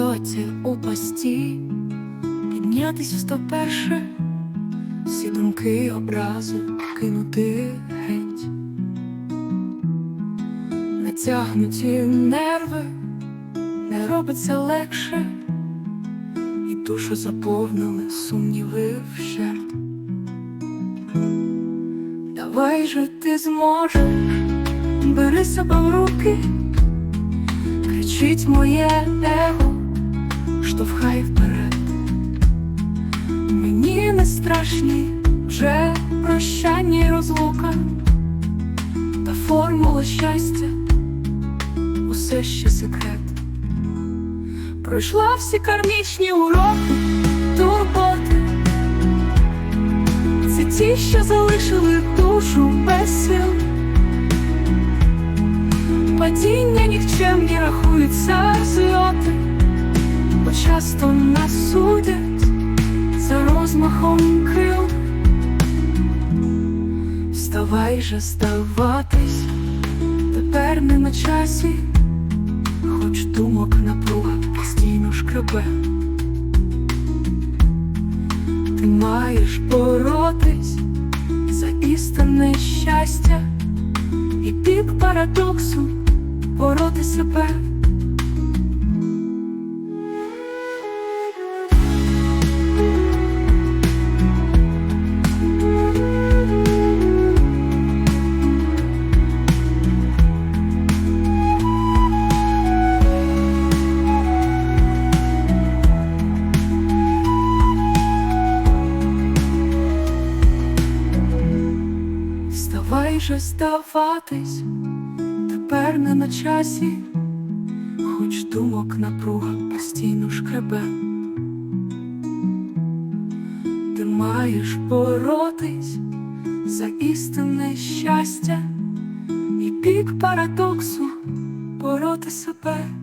висоті у пості, піднятись в сто перше, всі думки образу кинути геть, натягнуті нерви, не робиться легше, і душу заповнили сумніви вщерть. Давай же ти зможеш, бери себе в руки, кричить моє его, штовхай вперед. Мені не страшні вже прощання й розлука, та формула щастя усе ще секрет. Пройшла всі кармічні уроки, турботи. Це ті, що залишили душу без сил. Падіння нікчемні рахуються зльоти, бо часто нас судять за розмахом крил. Вставай же здаватись, тепер не на часі, хоч думок напруга постійно шкребе. Ти маєш боротись за істинне щастя і пік парадоксу бороти себе. Вставай же здаватись, тепер не на часі, хоч думок напруга постійно шкребе. Ти маєш боротись за істинне щастя і пік парадоксу бороти себе.